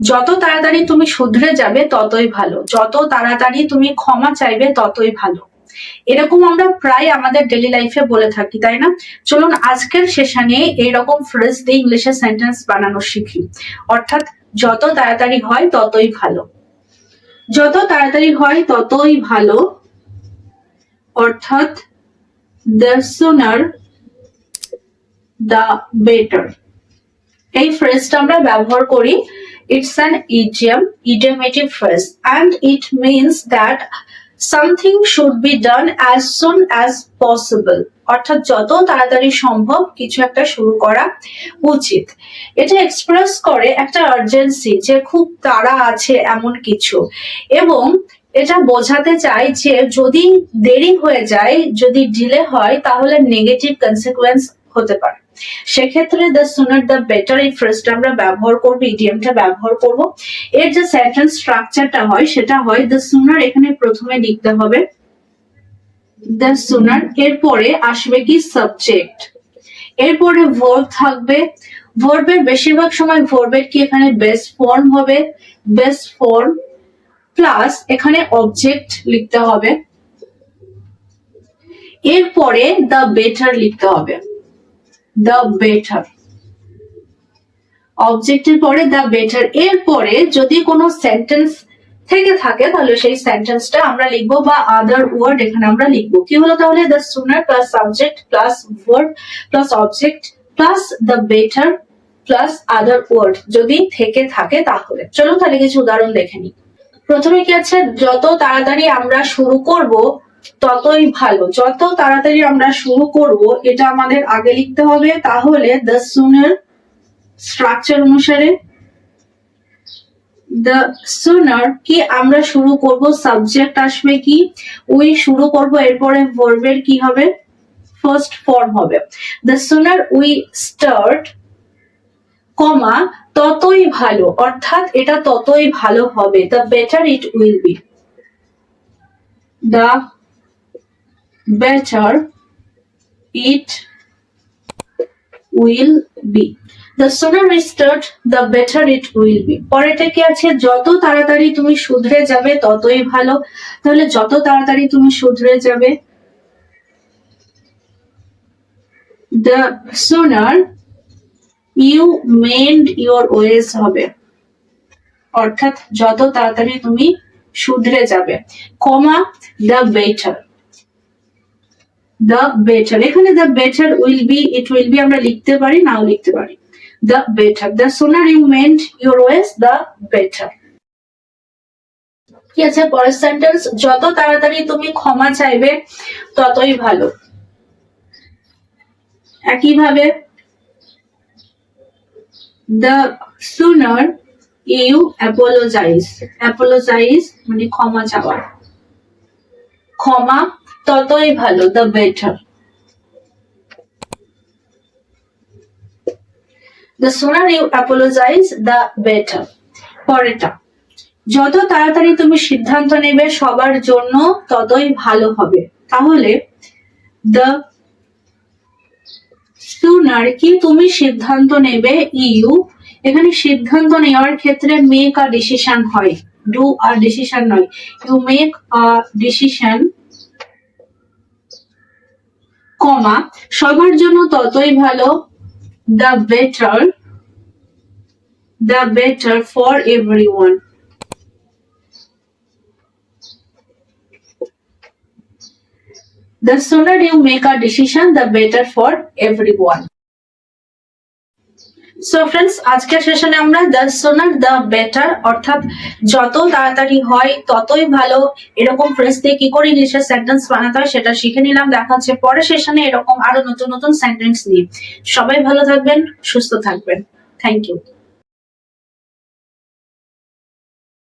যত তাড়াতাড়ি তুমি শুধরে যাবে, ততই ভালো। যত তাড়াতাড়ি তুমি ক্ষমা চাইবে, ততই ভালো। এরকম আমরা প্রায় আমাদের ডেলি লাইফে বলে থাকি, তাই না? চলুন আজকের সেশনে এরকম ফ্রেজ দিয়ে ইংলিশে সেন্টেন্স বানানো শিখি। অর্থাৎ যত তাড়াতাড়ি হয়, ততই ভালো। যত তাড়াতাড়ি হয়, ততই ভালো। অর্থাৎ দ্য সুনার দ্য বেটার এই ফ্রেজটা আমরা ব্যবহার করি it's an idiom idiomatic phrase and it means that something should be done as soon as possible অর্থাৎ যত তাড়াতাড়ি সম্ভব কিছু একটা শুরু করা উচিত। এটা এক্সপ্রেস করে একটা আর্জেন্সি যে খুব তাড়া আছে এমন কিছু। এবং এটা বোঝাতে চাই যে যদি দেরি হয়ে যায়, যদি ডিলে হয়, তাহলে নেগেটিভ কনসিকুয়েন্স হতে পারে। সেক্ষেত্রে দ্য সুনার দ্য বেটার এই ফ্রেজটা আমরা ব্যবহার করব ইডিয়ামটা ব্যবহার করব। এর যে সেন্টেন্স স্ট্রাকচারটা হয়, সেটা হয় দ্য সুনার এখানে প্রথমে লিখতে হবে দ্য সুনার এরপরে আসবে কি সাবজেক্ট এরপরে ভার্ব থাকবে। ভার্বের বেশিরভাগ সময় ভার্বের কি এখানে বেস্ট ফর্ম হবে বেস্ট ফর্ম প্লাস এখানে অবজেক্ট লিখতে হবে। এরপরে দ্য বেটার লিখতে হবে। দ্য বেটার অবজেক্টের পরে দ্য বেটার এরপরে যদি কোনো সেন্টেন্স থেকে থাকে, তাহলে সেই সেন্টেন্সটা আমরা লিখব বা আদার ওয়ার্ড এখানে আমরা লিখব। কি হলো তাহলে? The sooner plus subject plus word plus object plus the better plus other word যদি থেকে থাকে তাহলে। চলুন তাহলে কিছু উদাহরণ দেখে নিই। প্রথমে কি আছে? যত তাড়াতাড়ি আমরা শুরু করব ততই ভালো। যত তাড়াতাড়ি আমরা শুরু করব, এটা আমাদের আগে লিখতে হবে, তাহলে দ্য সুনার স্ট্রাকচার অনুসারে দ্য সুনার কি আমরা শুরু করব সাবজেক্ট আসবে কি উই শুরু করব, এরপরে কি হবে? ফার্স্ট ফর্ম হবে। The sooner we start comma ততই ভালো, অর্থাৎ এটা ততই ভালো হবে the better it will be the better it will be the sooner we start the better it will be পরেরটা কি আছে? যত তাড়াতাড়ি তুমি শুধরে যাবে, ততই ভালো। তাহলে যত তাড়াতাড়ি তুমি শুধরে যাবে the sooner you mend your wedge হবে। অর্থাৎ যত তাড়াতাড়ি তুমি শুধরে যাবে comma the better the better এখানে the better will be it will be আমরা লিখতে পারি, নাও লিখতে পারি। The better the sooner you mend your ways the better কি আছে? পরের সেন্টেন্স যত তাড়াতাড়ি তুমি ক্ষমা চাইবে, ততই ভালো। একইভাবে the sooner you apologize apologize মানে ক্ষমা চাওয়া। ক্ষমা ততই ভালো, the better the sooner you apologize, the better. পরেরটা, যত তাড়াতাড়ি তুমি সিদ্ধান্ত নেবে, সবার জন্য ততই ভালো হবে। তাহলে, the সুনার কি তুমি সিদ্ধান্ত নেবে ইউ এখানে সিদ্ধান্ত নেওয়ার ক্ষেত্রে মেক আ ডিসিশন হয়। ডু আর ডিসিশন নয় you make a decision comma সবার জন্য ততই ভালো the better the better for everyone The sooner you make a decision, the better for everyone. So friends আজকের সেশনে আমরা দ্য সোনার দ্য বেটার অর্থাৎ যত তাড়াতাড়ি হয়, ততই ভালো। এরকম ফ্রেজ দিয়ে কি করে ইংলিশের সেন্টেন্স বানাতে হয় সেটা শিখে নিলাম। দেখা হচ্ছে পরের সেশনে এরকম আরও নতুন নতুন সেন্টেন্স নিয়ে। সবাই ভালো থাকবেন, সুস্থ থাকবেন। Thank you